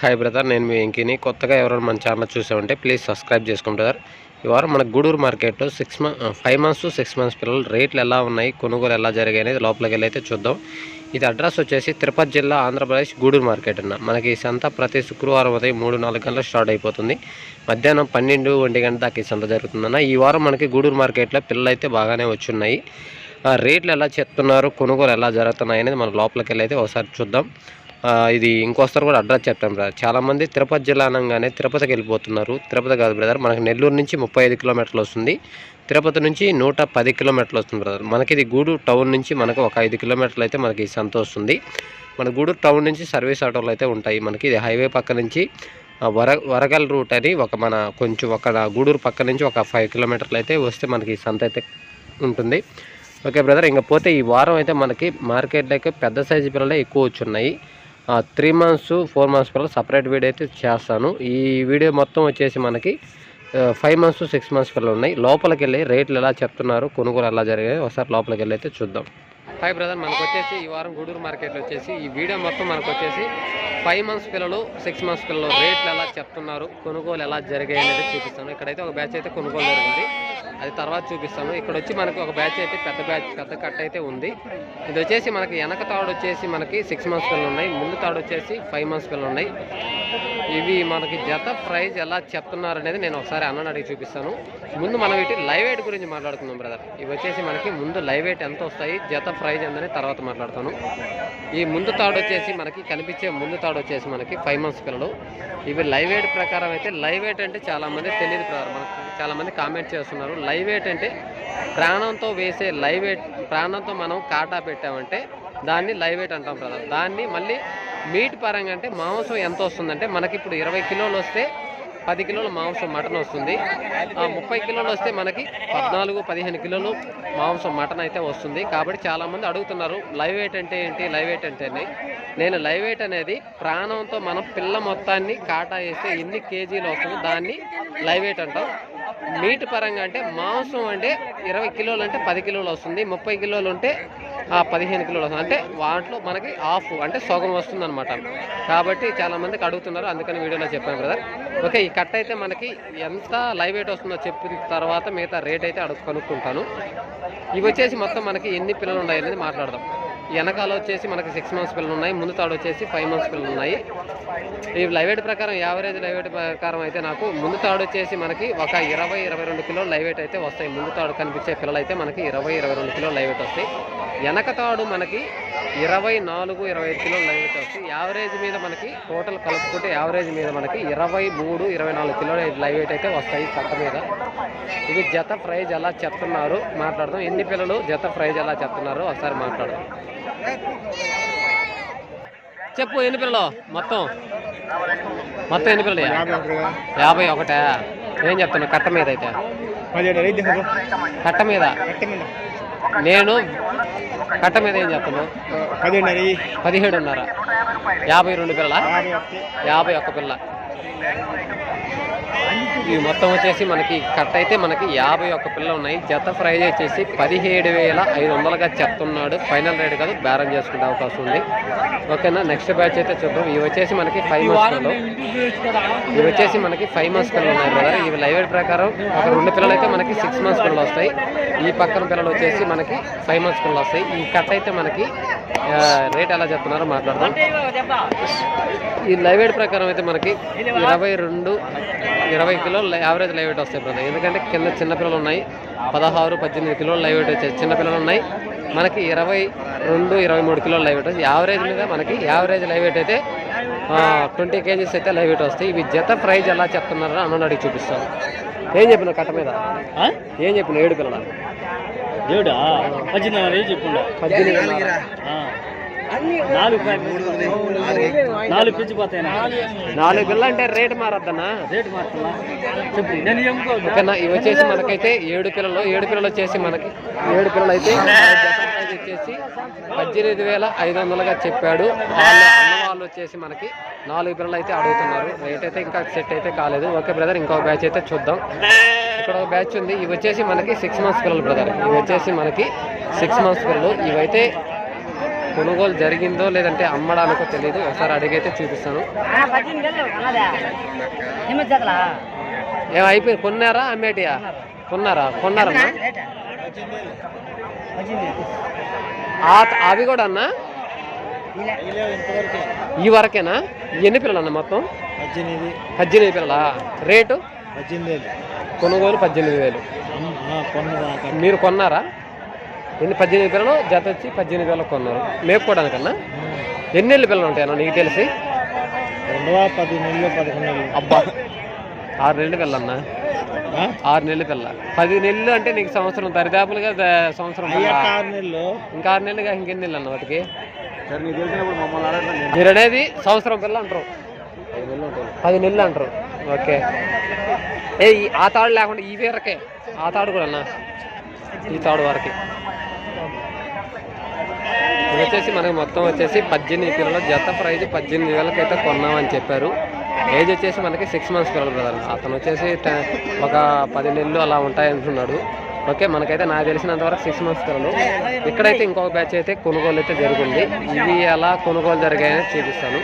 Hi brother నేను మీ వెంకీని. కొత్తగా ఎవరైనా మన ఛానల్ చూసామంటే ప్లీజ్ సబ్స్క్రైబ్ చేసుకోండి బ్రదర్ ఈ వారం మన గూడూరు మార్కెట్లో six month five months to six months పిల్లలు రేట్లు ఎలా ఉన్నాయి కొనుగోలు ఎలా జరిగాయి అనేది లోపలికి వెళ్ళి అయితే చూద్దాం. ఇది అడ్రస్ వచ్చేసి తిరుపతి జిల్లా ఆంధ్రప్రదేశ్ గూడూరు మార్కెట్ అన్న. మనకి ఈ సంత ప్రతి శుక్రవారం ఉదయం మూడు నాలుగు గంటలకు స్టార్ట్ అయిపోతుంది. మధ్యాహ్నం పన్నెండు ఒంటి గంట దాకా ఈ సంత జరుగుతుందన్న. ఈ వారం మనకి గూడూరు మార్కెట్లో పిల్లలు అయితే బాగానే వచ్చున్నాయి. ఆ రేట్లు ఎలా చెప్తున్నారు కొనుగోలు ఎలా జరుగుతున్నాయి అనేది మనం లోపలికి వెళ్ళి అయితే ఒకసారి చూద్దాం. ఇది ఇంకోసారి కూడా అడ్రస్ చెప్తాం బ్రదర్ చాలామంది తిరుపతి జిల్లా అనగానే తిరుపతికి వెళ్ళిపోతున్నారు. తిరుపతి కాదు బ్రదర్ మనకి నెల్లూరు నుంచి ముప్పై ఐదు కిలోమీటర్లు వస్తుంది. తిరుపతి నుంచి నూట పది కిలోమీటర్లు వస్తుంది బ్రదర్ మనకి ఇది గూడు టౌన్ నుంచి మనకు ఒక ఐదు కిలోమీటర్లు అయితే మనకి ఈ సంత వస్తుంది. మన గూడూరు టౌన్ నుంచి సర్వీస్ ఆటోలు అయితే ఉంటాయి. మనకి ఇది హైవే పక్క నుంచి వర వరగల్ రూట్ అని ఒక మన కొంచెం ఒక గూడూరు పక్క నుంచి ఒక ఫైవ్ కిలోమీటర్లు అయితే వస్తే మనకి సంత అయితే ఉంటుంది. ఓకే బ్రదర్ ఇంకా పోతే ఈ వారం అయితే మనకి మార్కెట్లోకి పెద్ద సైజు పిల్లలే ఎక్కువ వచ్చున్నాయి. త్రీ మంత్స్ ఫోర్ మంత్స్ పిల్లలు సపరేట్ వీడియో అయితే చేస్తాను. ఈ వీడియో మొత్తం వచ్చేసి మనకి ఫైవ్ మంత్స్ సిక్స్ మంత్స్ పిల్లలు ఉన్నాయి. లోపలికి వెళ్ళి రేట్లు ఎలా చెప్తున్నారు కొనుగోలు ఎలా జరిగాయి ఒకసారి లోపలికి వెళ్ళి అయితే చూద్దాం. హాయ్ బ్రదర్ మనకు వచ్చేసి ఈ వారం గూడూరు మార్కెట్లో వచ్చేసి ఈ వీడియో మొత్తం మనకు వచ్చేసి ఫైవ్ మంత్స్ పిల్లలు సిక్స్ మంత్స్ పిల్లలు రేట్లు ఎలా చెప్తున్నారు కొనుగోలు ఎలా జరిగాయి అనేది చూపిస్తాను. ఇక్కడైతే ఒక బ్యాచ్ అయితే కొనుగోలు జరిగింది. అది తర్వాత చూపిస్తాను ఇక్కడ వచ్చి మనకి ఒక బ్యాచ్ అయితే పెద్ద బ్యాచ్ పెద్ద కట్ అయితే ఉంది. ఇది వచ్చేసి మనకి వెనక తాడు వచ్చేసి మనకి సిక్స్ మంత్స్ పిల్లలు ఉన్నాయి. ముందు తాడు వచ్చేసి ఫైవ్ మంత్స్ పిల్లలు ఉన్నాయి. ఇవి మనకి జత ప్రైజ్ ఎలా చెప్తున్నారు అనేది నేను ఒకసారి అన్నని అడిగి చూపిస్తాను. ముందు మనం ఇటు లైవ్ ఎయిట్ గురించి మాట్లాడుకుందాం బ్రదర్ ఇవి వచ్చేసి మనకి ముందు లైవ్ ఎయిట్ ఎంత వస్తాయి జత ప్రైజ్ ఎంతని తర్వాత మాట్లాడతాను. ఈ ముందు తాడు వచ్చేసి మనకి కనిపించే ముందు తాడు వచ్చేసి మనకి ఫైవ్ మంత్స్ పిల్లలు. ఇవి లైవ్ ఎయిట్ ప్రకారం అయితే లైవ్ ఎయిట్ అంటే చాలామంది తెలియదు బ్రదర్ మనకు చాలామంది కామెంట్ చేస్తున్నారు. లైవ్ వెయిట్ అంటే ప్రాణంతో వేసే లైవ్ వెయిట్ ప్రాణంతో మనం కాటా పెట్టామంటే దాన్ని లైవ్ వెయిట్ అంటాం బ్రదర్. దాన్ని మళ్ళీ మీట్ పరంగా అంటే మాంసం ఎంత వస్తుందంటే మనకి ఇప్పుడు ఇరవై కిలోలు వస్తే పది కిలోల మాంసం మటన్ వస్తుంది. ఆ ముప్పై కిలోలు వస్తే మనకి పద్నాలుగు పదిహేను కిలోలు మాంసం మటన్ అయితే వస్తుంది. కాబట్టి చాలామంది అడుగుతున్నారు లైవ్ వెయిట్ అంటే ఏంటి లైవ్ వెయిట్ అంటే నేను లైవ్ వెయిట్ అనేది ప్రాణంతో మనం పిల్ల మొత్తాన్ని కాటా వేస్తే ఎన్ని కేజీలు వస్తుందో దాన్ని లైవ్ వెయిట్ అంటాం. మీట్ పరంగా అంటే మాంసం అంటే ఇరవై కిలోలు అంటే పది కిలోలు వస్తుంది ముప్పై కిలోలు ఉంటే పదిహేను కిలోలు వస్తుంది. అంటే వాటిలో మనకి హాఫ్ అంటే సగం వస్తుంది అనమాట కాబట్టి చాలామందికి అడుగుతున్నారు అందుకని వీడియోలో చెప్పాను బ్రదర్. ఓకే ఈ కట్ అయితే మనకి ఎంత లైవ్ వెయిట్ వస్తుందో చెప్పిన తర్వాత మిగతా రేట్ అయితే అడుగు కనుక్కుంటాను. ఇవి వచ్చేసి మొత్తం మనకి ఎన్ని పిల్లలు ఉన్నాయి అనేది మాట్లాడదాం. వెనకాల వచ్చేసి మనకి సిక్స్ మంత్స్ పిల్లలు ఉన్నాయి ముందు తాడు వచ్చేసి ఫైవ్ మంత్స్ పిల్లలు ఉన్నాయి ఈ లైవ్ వెయిట్ ప్రకారం యావరేజ్ లైవ్ వెయిట్ ప్రకారం అయితే నాకు ముందు తాడు వచ్చేసి మనకి ఒక ఇరవై ఇరవై రెండు కిలోలు లైవ్ వెయిట్ అయితే వస్తాయి. ముందు తాడు కనిపించే పిల్లలు అయితే మనకి ఇరవై ఇరవై రెండు కిలోలు లైవ్ వెయిట్ వస్తాయి. వెనక తాడు మనకి ఇరవై నాలుగు ఇరవై ఐదు కిలోలు లైవ్ వెయిట్ వస్తాయి. యావరేజ్ మీద మనకి టోటల్ కలుపుకుంటే యావరేజ్ మీద మనకి ఇరవై మూడు ఇరవై నాలుగు కిలోలు లైవ్ వెయిట్ అయితే వస్తాయి కట్ట మీద. ఇది జత ప్రైజ్ ఎలా చెప్తున్నారు మాట్లాడదాం. ఎన్ని పిల్లలు జత ప్రైజ్ ఎలా చెప్తున్నారు? ఒకసారి మాట్లాడదాం. చెప్పు ఎన్ని పిల్లలు? మొత్తం? మొత్తం ఎన్ని పిల్లలు? యాభై ఒకటా ఏం చెప్తున్నావు? కట్ట మీద అయితే. కట్ట మీద? నేను? కట్ట మీద ఏం చెప్తున్నావు? పదిహేడున్నర. యాభై రెండు పిల్లల? యాభై ఒక్క పిల్ల. ఇవి మొత్తం వచ్చేసి మనకి కట్ అయితే మనకి యాభై ఒక్క పిల్ల ఉన్నాయి. జత ప్రైజ్ వచ్చేసి పదిహేడు వేల ఐదు వందలుగా చెప్తున్నాడు ఫైనల్ రేట్ కాదు బేరం చేసుకునే అవకాశం ఉంది. ఓకేనా? నెక్స్ట్ బ్యాచ్ అయితే చూద్దాం. ఇవి వచ్చేసి మనకి ఫైవ్ మంత్స్ పిల్లలు. ఇవి వచ్చేసి మనకి ఫైవ్ మంత్స్ పిల్లలు ఉన్నాయి బ్రదర్ ఇవి లైవ్ ప్రకారం ఒక రెండు పిల్లలు అయితే మనకి సిక్స్ మంత్స్ పిల్లలు వస్తాయి. ఈ పక్కన పిల్లలు వచ్చేసి మనకి ఫైవ్ మంత్స్ పిల్లలు వస్తాయి. ఈ కట్ అయితే మనకి రేట్ ఎలా చెప్తున్నారో మాట్లాడదాం. ఈ లైవ్ వెయిట్ ప్రకారం అయితే మనకి ఇరవై రెండు ఇరవై కిలోలు యావరేజ్ లైవ్ వెయిట్ వస్తాయి బ్రదర్. ఎందుకంటే కింద చిన్న పిల్లలు ఉన్నాయి. పదహారు పద్దెనిమిది కిలోలు లైవ్ వెయిట్ వచ్చాయి చిన్న పిల్లలు ఉన్నాయి. మనకి ఇరవై రెండు ఇరవై మూడు కిలోలు లైవ్ వెయిట్ వస్తాయి. యావరేజ్ మీద మనకి యావరేజ్ లైవ్ వెయిట్ అయితే ట్వంటీ కేజీస్ అయితే లైవ్ వెయిట్ వస్తాయి. ఇవి జత ప్రైజ్ ఎలా చెప్తున్నారో అన్న అడిగి చూపిస్తాను ఏం చెప్పిన కట్ట మీద? ఏం చెప్పిన ఏడు పిల్లల? ఏడా పద్దెనిమిది రేపు చెప్పుండా? నాలుగు నాలుగు పెంచిపోతాయి నాలుగు పిల్లలు అంటే రేట్ మారద్దన్నా? రేటు మారుతున్నా చెప్పు. నేను ఏమనుకో ఇవి వచ్చేసి మనకైతే ఏడు పిల్లలు ఏడు పిల్లలు వచ్చేసి మనకి. ఏడు పిల్లలు అయితే జత వచ్చేసి పద్దెనిమిది వేల ఐదు వందలుగా చెప్పాడు. వాళ్ళ వాళ్ళు వచ్చేసి మనకి నాలుగు పిల్లలు అయితే అడుగుతున్నారు. రేట్ అయితే ఇంకా సెట్ అయితే కాలేదు. ఓకే బ్రదర్ ఇంకో బ్యాచ్ అయితే చూద్దాం. ఇక్కడ ఒక బ్యాచ్ ఉంది. ఇవి వచ్చేసి మనకి సిక్స్ మంత్స్ పిల్లలు బ్రదర్ ఇవి వచ్చేసి మనకి సిక్స్ మంత్స్ పిల్లలు. ఇవైతే కొనుగోలు జరిగిందో లేదంటే అమ్మడానికో తెలియదు ఒకసారి అడిగైతే చూపిస్తాను. ఏమైపోయి కొన్నారా అమ్మేటియా? కొన్నారా? కొన్నారమ్మా? అవి కూడా అన్నా? ఈ వరకేనా? ఎన్ని పిల్లలు అన్న మొత్తం? పద్దెనిమిది. పద్దెనిమిది పిల్లలా? రేటు? పద్దెనిమిది వేలు. కొనుగోలు పద్దెనిమిది వేలు. మీరు కొన్నారా? ఎన్ని పద్దెనిమిది పిల్లలు? జత వచ్చి పద్దెనిమిది వేలకు కొన్నారు. మేపుకోవడానికన్నా? ఎన్ని నెలలు పిల్లలు ఉంటాయన్నా నీకు తెలిసి? అబ్బా! ఆరు నెలలు పిల్లన్నా ఆరు నెలలు పిల్ల. పది నెలలు అంటే నీకు సంవత్సరం దరిదాపులుగా సంవత్సరం. ఆరు నెలలు. ఇంకా ఆరు నెలలుగా ఇంకెన్ని నెలలు అన్న వాటికి? మీరు అనేది సంవత్సరం పిల్ల అంటారు. పది నెలలు అంటారు. ఓకే. ఏ ఆ తాడు లేకుండా ఈ వేరకే. ఆ తాడు కూడా అన్న. ఈ తాడు వరకే. వచ్చేసి మనకి మొత్తం వచ్చేసి పద్దెనిమిది పిల్లలు జత ప్రైజ్ పద్దెనిమిది వేలకి అయితే కొన్నామని చెప్పారు. ఏజ్ వచ్చేసి మనకి సిక్స్ మంత్స్ పిల్లలు బ్రదర్ అతను వచ్చేసి ఒక పది నెలలు అలా ఉంటాయి అంటున్నాడు ఓకే మనకైతే నాకు తెలిసినంత వరకు సిక్స్ మంత్స్ పిల్లలు. ఇక్కడైతే ఇంకొక బ్యాచ్ అయితే కొనుగోలు అయితే జరిగింది. ఇవి ఎలా కొనుగోలు జరిగాయని చూపిస్తాను.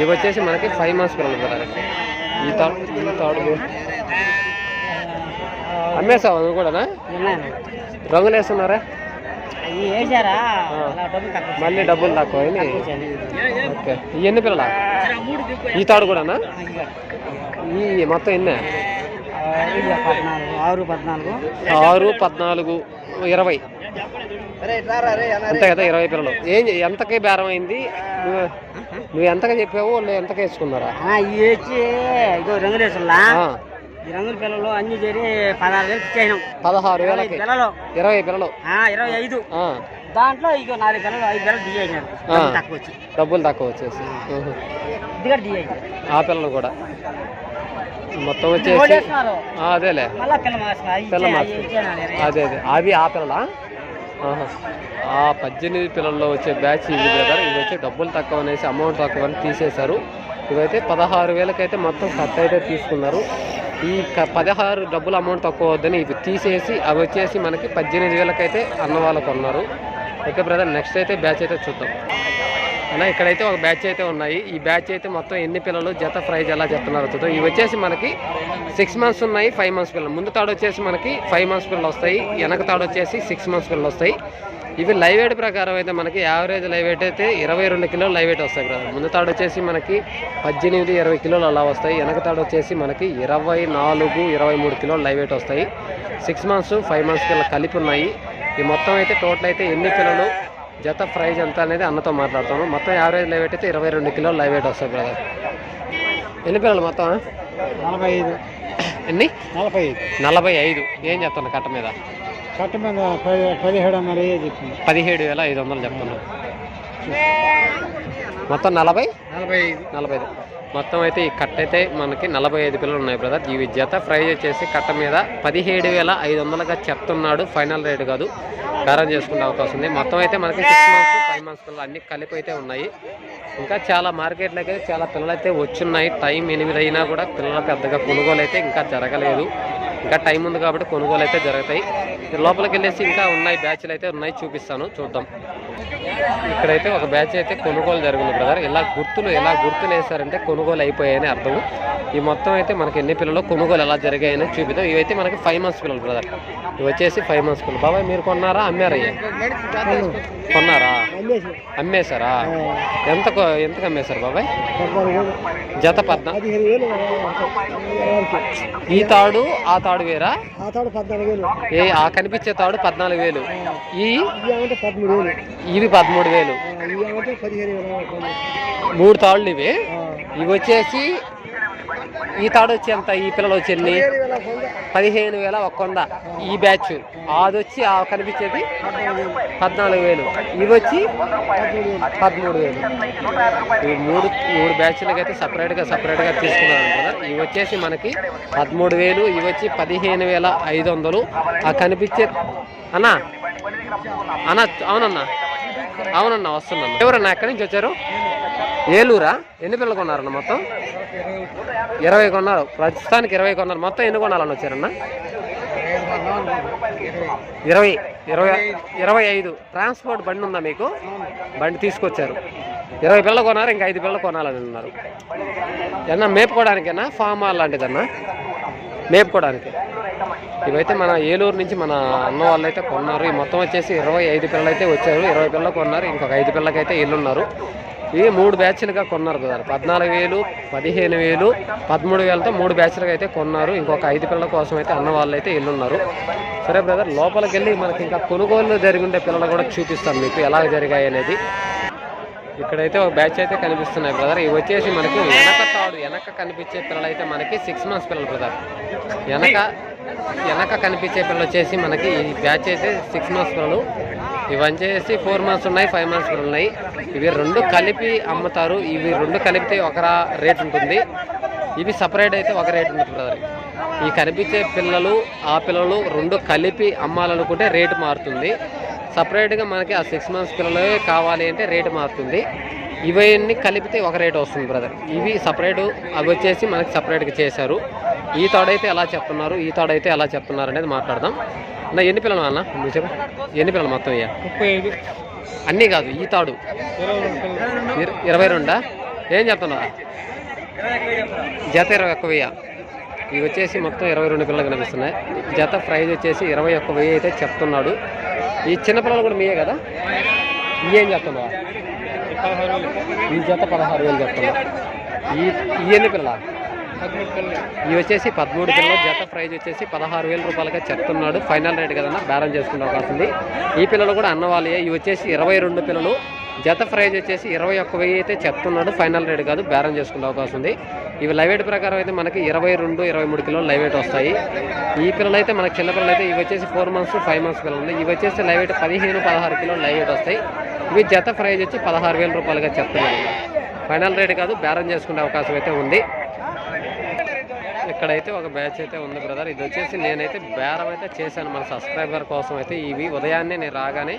ఇవి వచ్చేసి మనకి ఫైవ్ మంత్స్ పిల్లలు బ్రదర్ ఈ తాడు ఈ తాడు అమ్మేసావు నువ్వు కూడానా? రంగులు వేస్తున్నారా. మళ్ళీ డబ్బులు తక్కువ ఓకే. ఎన్ని పిల్లల? ఈ తాడు కూడానా? ఈ మొత్తం ఎన్ని? ఆరు పద్నాలుగు. ఆరు పద్నాలుగు ఇరవై. అంతే కదా ఇరవై పిల్లలు. ఏం ఎంతకి బేరం అయింది? నువ్వు నువ్వు ఎంతగా చెప్పావు? వాళ్ళు ఎంతకి వేసుకున్నారా? ఇవి వచ్చి ఇదో రంగులేసులా ఈ రంగుల పిల్లలు అన్ని చేరి పదహారు వేలు ఇచ్చేసినాం. పదహారు వేలకి. పిల్లలు. ఇరవై పిల్లలు. ఇరవై ఐదు. దాంట్లో ఇగో నాలుగు పిల్లలు ఐదు పిల్లలు దిగేసినారు. తక్కువ వచ్చి. డబ్బులు తక్కువ వచ్చేసి. ఇది దిగేసి ఆ పిల్లలు కూడా. మొత్తం వచ్చేసి అదేలే. పిల్ల. అదే అదే. అవి ఆ పిల్లలా. ఆ పద్దెనిమిది పిల్లల్లో వచ్చే బ్యాచ్ ఇది బ్రదర్. ఇవి వచ్చి డబ్బులు తక్కువ అనేసి అమౌంట్ తక్కువ అని తీసేశారు. ఇవైతే పదహారు వేలకైతే మొత్తం కట్ అయితే తీసుకున్నారు. ఈ పదహారు డబ్బులు అమౌంట్ తక్కువ వద్దని ఇవి తీసేసి అవి వచ్చేసి మనకి పద్దెనిమిది వేలకైతే అన్న వాళ్ళకు ఉన్నారు ఓకే బ్రదర్ నెక్స్ట్ అయితే బ్యాచ్ అయితే చూద్దాం. అన్న ఇక్కడైతే ఒక బ్యాచ్ అయితే ఉన్నాయి. ఈ బ్యాచ్ అయితే మొత్తం ఎన్ని పిల్లలు జత ప్రైజ్ ఎలా చెప్తున్నారు చూద్దాం. ఇవి వచ్చేసి మనకి సిక్స్ మంత్స్ ఉన్నాయి ఫైవ్ మంత్స్ పిల్లలు. ముందు తాడు వచ్చేసి మనకి ఫైవ్ మంత్స్ పిల్లలు వస్తాయి వెనక తాడు వచ్చేసి సిక్స్ మంత్స్ పిల్లలు వస్తాయి. ఇవి లైవ్ వెయిట్ ప్రకారం అయితే మనకి యావరేజ్ లైవ్ వెయిట్ అయితే ఇరవై రెండు కిలోలు లైవ్ వెయిట్ వస్తాయి బ్రదర్. ముందు తాడు వచ్చేసి మనకి పద్దెనిమిది ఇరవై కిలోలు అలా వస్తాయి. వెనక తాడు వచ్చేసి మనకి ఇరవై నాలుగు ఇరవై మూడు కిలోలు లైవ్ వెయిట్ వస్తాయి. సిక్స్ మంత్స్ ఫైవ్ మంత్స్ పిల్లలు కలిపి ఉన్నాయి. ఈ మొత్తం అయితే టోటల్ అయితే ఎన్ని పిల్లలు జత ప్రైజ్ ఎంత అనేది అన్నతో మాట్లాడతాను మొత్తం యావరేజ్ లైవ్ వెయిట్ అయితే ఇరవై రెండు కిలోలు లైవ్ వెయిట్ వస్తాయి బ్రదర్. ఎన్ని పిల్లలు మొత్తం? నలభై ఐదు. ఎన్ని? నలభై ఐదు. నలభై ఐదు. ఏం చెప్తున్నా కట్ట మీద? కట్ట మీద పది పదిహేడు వందలు చెప్పింది. పదిహేడు వేల ఐదు వందలు చెప్తున్నా మొత్తం నలభై? నలభై ఐదు. నలభై ఐదు. మొత్తం అయితే ఈ కట్ట అయితే మనకి నలభై ఐదు పిల్లలు ఉన్నాయి బ్రదర్ ఈ జత ప్రైజ్ వచ్చేసి కట్ట మీద పదిహేడు వేల ఐదు వందలుగా చెప్తున్నాడు. ఫైనల్ రేట్ కాదు. బేరం చేసుకునే అవకాశం ఉంది. మొత్తం అయితే మనకి సిక్స్ మంత్స్ ఫైవ్ మంత్స్ పిల్లలు అన్ని కలిపి అయితే ఉన్నాయి. ఇంకా చాలా మార్కెట్లోకి అయితే చాలా పిల్లలు అయితే వచ్చున్నాయి. టైం ఎనిమిది అయినా కూడా పిల్లల పెద్దగా కొనుగోలు అయితే ఇంకా జరగలేదు. ఇంకా టైం ఉంది కాబట్టి కొనుగోలు అయితే జరుగుతాయి. లోపలికి వెళ్ళేసి ఇంకా ఉన్నాయి బ్యాచ్లు అయితే ఉన్నాయి చూపిస్తాను చూద్దాం. ఇక్కడైతే ఒక బ్యాచ్ అయితే కొనుగోలు జరిగింది బ్రదర్. ఇలా గుర్తులు ఎలా గుర్తులు వేశారంటే కొనుగోలు అయిపోయాయని అర్థం. ఈ మొత్తం అయితే మనకి ఎన్ని పిల్లలు కొనుగోలు ఎలా జరిగాయని చూపిద్దాం. ఇవైతే మనకి ఫైవ్ మంత్స్ పిల్లలు బ్రదర్ ఇవి వచ్చేసి ఫైవ్ మంత్స్ పిల్లలు. బాబాయ్ మీరు కొన్నారా అమ్మారా కొన్నారా? అమ్మేశారా? ఎంత ఎంతకు అమ్మేశారు బాబాయ్? జత పద్నా ఈ తాడు ఆ తాడు వేరా? ఏ ఆ కనిపించే తాడు పద్నాలుగు వేలు. ఈ? ఇవి పదమూడు వేలు వేలు. మూడు తాళ్ళు ఇవి. ఇవి వచ్చేసి ఈ తాడు వచ్చి ఎంత? ఈ పిల్లలు వచ్చి ఎన్ని? పదిహేను వేల ఒక వంద. ఈ బ్యాచ్. అది వచ్చి ఆ కనిపించేది పద్నాలుగు వేలు. ఇవి వచ్చి పదమూడు వేలు. ఈ మూడు మూడు బ్యాచ్లకి అయితే సపరేట్గా సపరేట్గా తీసుకున్నారు కదా. ఇవి వచ్చేసి మనకి పదమూడు వేలు ఇవి వచ్చి పదిహేను వేల ఐదు వందలు. ఆ కనిపించే అన్నా అన్న అవునన్నా అవునన్నా వస్తున్నాను. ఎవరన్నా ఎక్కడి నుంచి వచ్చారు? ఏలూరా? ఎన్ని పిల్లలు కొన్నారన్న మొత్తం? ఇరవై కొన్నారు. ప్రస్తుతానికి ఇరవై కొన్నారు. మొత్తం ఎన్ని కొనాలని వచ్చారన్న? ఇరవై. ఇరవై ఇరవై ఐదు. ట్రాన్స్పోర్ట్ బండి ఉందా మీకు? బండి తీసుకొచ్చారు. ఇరవై పిల్లలు కొన్నారు ఇంకా ఐదు పిల్లలు కొనాలని ఉన్నారు. ఏమన్నా మేపుకోవడానికేనా? Form hall లాంటిదన్నా? మేపుకోవడానికి. ఇవైతే మన ఏలూరు నుంచి మన అన్న వాళ్ళు అయితే కొన్నారు. ఈ మొత్తం వచ్చేసి ఇరవై ఐదు పిల్లలు అయితే వచ్చారు. ఇరవై పిల్లలు కొన్నారు. ఇంకొక ఐదు పిల్లలకైతే ఇల్లున్నారు. ఇవి మూడు బ్యాచ్లుగా కొన్నారు కదా. పద్నాలుగు వేలు పదిహేను వేలు పదమూడు వేలతో మూడు బ్యాచ్లుగా అయితే కొన్నారు. ఇంకొక ఐదు పిల్లల కోసం అయితే అన్న వాళ్ళు అయితే ఇల్లున్నారు సరే బ్రదర్ లోపలికి వెళ్ళి మనకి ఇంకా కొనుగోలు జరిగిండే పిల్లలు కూడా చూపిస్తాను మీకు ఎలా జరిగాయి అనేది. ఇక్కడైతే ఒక బ్యాచ్ అయితే కనిపిస్తున్నాయి బ్రదర్. ఇవి వచ్చేసి మనకి వెనక తాడు వెనక కనిపించే పిల్లలు అయితే మనకి సిక్స్ మంత్స్ పిల్లలు బ్రదర్. వెనక వెనక కనిపించే పిల్లలు వచ్చేసి మనకి ఈ బ్యాచ్ అయితే సిక్స్ మంత్స్ పిల్లలు. ఇవన్నీ చేసి ఫోర్ మంత్స్ ఉన్నాయి ఫైవ్ మంత్స్ ఉన్నాయి. ఇవి రెండు కలిపి అమ్ముతారు. ఇవి రెండు కలిపితే ఒక రేట్ ఉంటుంది. ఇవి సపరేట్ అయితే ఒక రేట్ ఉంటుంది బ్రదర్. ఈ కనిపించే పిల్లలు ఆ పిల్లలు రెండు కలిపి అమ్మాలనుకుంటే రేటు మారుతుంది. సపరేట్గా మనకి ఆ సిక్స్ మంత్స్ పిల్లలే కావాలి అంటే రేటు మారుతుంది. ఇవన్నీ కలిపితే ఒక రేట్ వస్తుంది బ్రదర్. ఇవి సపరేట్ అవి వచ్చేసి మనకి సపరేట్గా చేశారు. ఈ తాడైతే ఎలా చెప్తున్నారు? ఈ తాడైతే ఎలా చెప్తున్నారు అనేది మాట్లాడదాం. నా ఎన్ని పిల్లలు అన్న? నువ్వు చెప్పు. ఎన్ని పిల్లలు మొత్తం ఇయ్య? ముప్పై ఐదు. అన్నీ కాదు ఈ తాడు. ఇరవై రెండు ఏం చెప్తున్నావు? జత ఇరవై ఒక్క వెయ్యి? ఇవి వచ్చేసి మొత్తం ఇరవై రెండు పిల్లలు కనిపిస్తున్నాయి. జత ప్రైజ్ వచ్చేసి ఇరవై ఒక్క వెయ్యి అయితే చెప్తున్నాడు. ఈ చిన్న పిల్లలు కూడా మీయే కదా? చెప్తున్నావా? పదహారు వేలు. ఈ జత పదహారు వేలు చెప్తున్నా ఈ ఈ ఎన్ని పిల్లలు? ఇవి వచ్చేసి పదమూడు పిల్లలు జత ప్రైజ్ వచ్చేసి పదహారు వేల రూపాయలుగా చెప్తున్నాడు. ఫైనల్ రేట్ కదన్నా బేరం చేసుకునే అవకాశం ఉంది. ఈ పిల్లలు కూడా అన్నవాళ్ళే ఇవి వచ్చేసి ఇరవై రెండు పిల్లలు. జత ప్రైజ్ వచ్చేసి ఇరవై ఒక్క వెయ్యి అయితే చెప్తున్నాడు. ఫైనల్ రేట్ కాదు బేరం చేసుకునే అవకాశం ఉంది. ఇవి లైవ్ వెయిట్ ప్రకారం అయితే మనకి ఇరవై రెండు ఇరవై మూడు కిలోలు లైవ్ వెయిట్ వస్తాయి. ఈ పిల్లలు అయితే మనకి చిన్న పిల్లలు అయితే ఇవి వచ్చేసి ఫోర్ మంత్స్ ఫైవ్ మంత్స్ పిల్లలు ఉన్నాయి. ఇవి వచ్చేసి లైవ్ వెయిట్ పదిహేను పదహారు కిలోలు లైవ్ వెయిట్ వస్తాయి. ఇవి జత ప్రైజ్ వచ్చి పదహారు వేల రూపాయలుగా చెప్తున్నాడు. ఫైనల్ రేట్ కాదు బేరం చేసుకునే అవకాశం అయితే ఉంది. ఇక్కడైతే ఒక బ్యాచ్ అయితే ఉంది బ్రదర్. ఇది వచ్చేసి నేనైతే బేరం అయితే చేశాను. మన సబ్స్క్రైబర్ కోసం అయితే ఇవి ఉదయాన్నే నేను రాగానే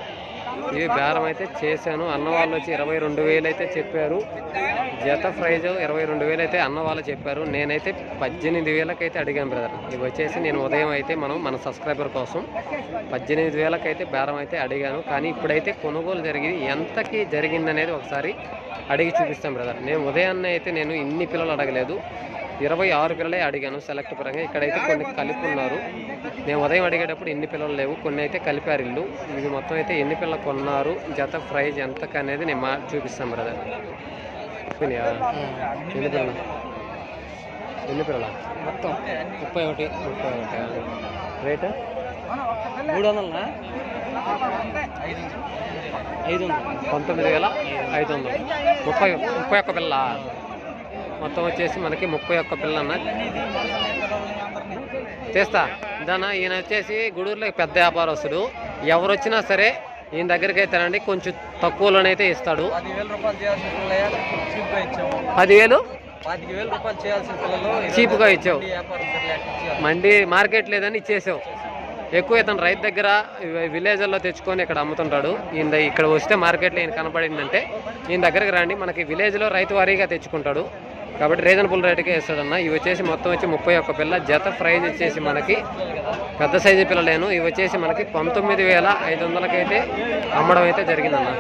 ఇవి బేరం అయితే చేశాను. అన్న వాళ్ళు వచ్చి ఇరవై రెండు వేలు అయితే చెప్పారు. జత ప్రైజ్ ఇరవై రెండు వేలు అయితే అన్న వాళ్ళు చెప్పారు. నేనైతే పద్దెనిమిది వేలకైతే అడిగాను బ్రదర్. ఇవి వచ్చేసి నేను ఉదయం అయితే మనం మన సబ్స్క్రైబర్ కోసం పద్దెనిమిది వేలకైతే బేరం అయితే అడిగాను. కానీ ఇప్పుడైతే కొనుగోలు జరిగింది. ఎంతకి జరిగిందనేది ఒకసారి అడిగి చూపిస్తాను బ్రదర్. నేను ఉదయాన్నే అయితే నేను ఇన్ని పిల్లలు అడగలేదు. ఇరవై ఆరు పిల్లలే అడిగాను సెలెక్ట్ పరంగా. ఇక్కడైతే కొన్ని కలిపి ఉన్నారు నేను ఉదయం అడిగేటప్పుడు ఎన్ని పిల్లలు లేవు కొన్ని అయితే కలిపారు ఇల్లు. ఇది మొత్తం అయితే ఎన్ని పిల్లలు కొన్నారు జత ప్రైజ్ ఎంతకు అనేది నేను మా చూపిస్తాను బ్రదర్ ఎన్ని పిల్లలు? ఎన్ని పిల్లల? మొత్తం ముప్పై ఒకటి. ముప్పై ఒకటి రేటు? మూడు వందలనా? ఐదు వందలు. పంతొమ్మిది వేల ఐదు వందలు. ముప్పై ముప్పై ఒక్క పిల్ల మొత్తం వచ్చేసి మనకి ముప్పై ఒక్క పిల్ల అన్న తీస్తా. దానా ఈయన వచ్చేసి గూడూరులో పెద్ద వ్యాపారస్తుడు. ఎవరు వచ్చినా సరే ఈయన దగ్గరికి అయితే రండి కొంచెం తక్కువలోనైతే ఇస్తాడు. పదివేల చీప్గా ఇచ్చావు. మండి మార్కెట్ లేదని ఇచ్చేసావు. ఎక్కువ ఇతను రైతు దగ్గర విలేజ్లో తెచ్చుకొని ఇక్కడ అమ్ముతుంటాడు. ఈయన ఇక్కడ వస్తే మార్కెట్లో ఈయన కనపడిందంటే ఈయన దగ్గరికి రండి. మనకి విలేజ్లో రైతు వారీగా తెచ్చుకుంటాడు. కాబట్టి రీజనబుల్ రేట్కే ఇస్తాడన్న ఇవి వచ్చేసి మొత్తం వచ్చి ముప్పై ఒక్క పిల్ల. జత ప్రైజ్ వచ్చేసి మనకి పెద్ద సైజు పిల్లలేను. ఇవి వచ్చేసి మనకి పంతొమ్మిది వేల ఐదు వందలకైతే అమ్మడం అయితే జరిగిందన్న.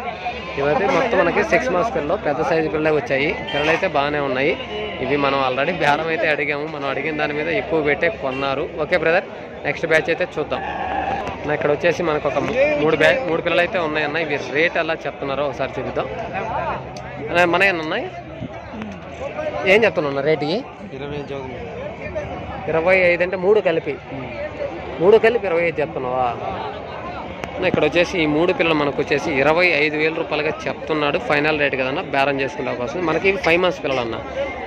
ఇవైతే మొత్తం మనకి సిక్స్ మంత్స్ పిల్లలు పెద్ద సైజు పిల్లలే వచ్చాయి. పిల్లలు అయితే బాగానే ఉన్నాయి. ఇవి మనం ఆల్రెడీ బేరం అయితే అడిగాము. మనం అడిగిన దాని మీద ఎక్కువ పెట్టే కొన్నారు. ఓకే బ్రదర్ నెక్స్ట్ బ్యాచ్ అయితే చూద్దాం. నా ఇక్కడ వచ్చేసి మనకు ఒక మూడు బ్యా మూడు పిల్లలు అయితే ఉన్నాయన్న. ఇవి రేట్ ఎలా చెప్తున్నారో ఒకసారి చూపిద్దాం. అన్న, మన ఏమన్నా ఉన్నాయి? ఏం చెప్తున్నా రేటుకి? ఇరవై ఐదు అంటే మూడు కలిపి. మూడు కలిపి ఇరవై ఐదు చెప్తున్నావా? ఇక్కడ వచ్చేసి ఈ మూడు పిల్లలు మనకు వచ్చేసి ఇరవై ఐదు వేల రూపాయలుగా చెప్తున్నాడు. ఫైనల్ రేట్ కదన్నా బేరం చేసుకునే అవకాశం. మనకి ఇవి ఫైవ్ మంత్స్ పిల్లలు అన్న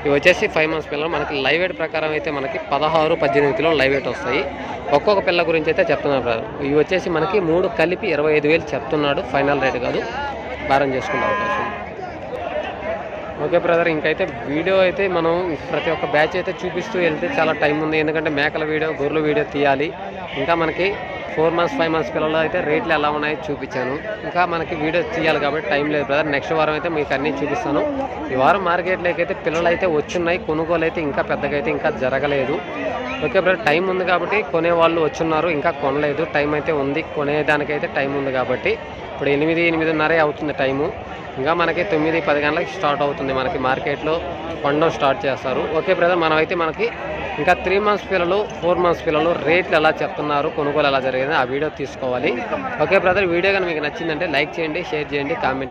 ఇవి వచ్చేసి ఫైవ్ మంత్స్ పిల్లలు. మనకి లైవ్ వెయిట్ ప్రకారం అయితే మనకి పదహారు పద్దెనిమిది కిలోలు లైవ్ వెయిట్ వస్తాయి. ఒక్కొక్క పిల్ల గురించి అయితే చెప్తున్నారు. ఇవి వచ్చేసి మనకి మూడు కలిపి ఇరవై ఐదు వేలు చెప్తున్నాడు. ఫైనల్ రేట్ కాదు. బేరం చేసుకునే అవకాశం. ఓకే బ్రదర్ ఇంకైతే వీడియో అయితే మనం ప్రతి ఒక్క బ్యాచ్ అయితే చూపిస్తూ వెళ్తే చాలా టైం ఉంది. ఎందుకంటే మేకల వీడియో గొర్రెల వీడియో తీయాలి. ఇంకా మనకి ఫోర్ మంత్స్ ఫైవ్ మంత్స్ పిల్లలు అయితే రేట్లు ఎలా ఉన్నాయో చూపించాను. ఇంకా మనకి వీడియో తీయాలి కాబట్టి టైం లేదు బ్రదర్. నెక్స్ట్ వారం అయితే మీకు అన్నీ చూపిస్తాను. ఈ వారం మార్కెట్లోకి అయితే పిల్లలు అయితే వచ్చున్నాయి. కొనుగోలు అయితే ఇంకా పెద్దగా అయితే ఇంకా జరగలేదు. ఓకే బ్రదర్ టైం ఉంది కాబట్టి కొనే వాళ్ళు వచ్చున్నారు. ఇంకా కొనలేదు. టైం అయితే ఉంది. కొనేదానికైతే టైం ఉంది కాబట్టి ఇప్పుడు ఎనిమిది ఎనిమిదిన్నర అవుతుంది టైము. ఇంకా మనకి తొమ్మిది పది గంటలకి స్టార్ట్ అవుతుంది మనకి మార్కెట్లో పండడం స్టార్ట్ చేస్తారు. ఓకే బ్రదర్ మనమైతే మనకి ఇంకా త్రీ మంత్స్ పిల్లలు ఫోర్ మంత్స్ పిల్లలు రేట్లు ఎలా చెప్తున్నారు కొనుగోలు ఎలా జరిగింది ఆ వీడియో తీసుకోవాలి. ఓకే బ్రదర్ వీడియో కానీ మీకు నచ్చిందంటే లైక్ చేయండి షేర్ చేయండి కామెంట్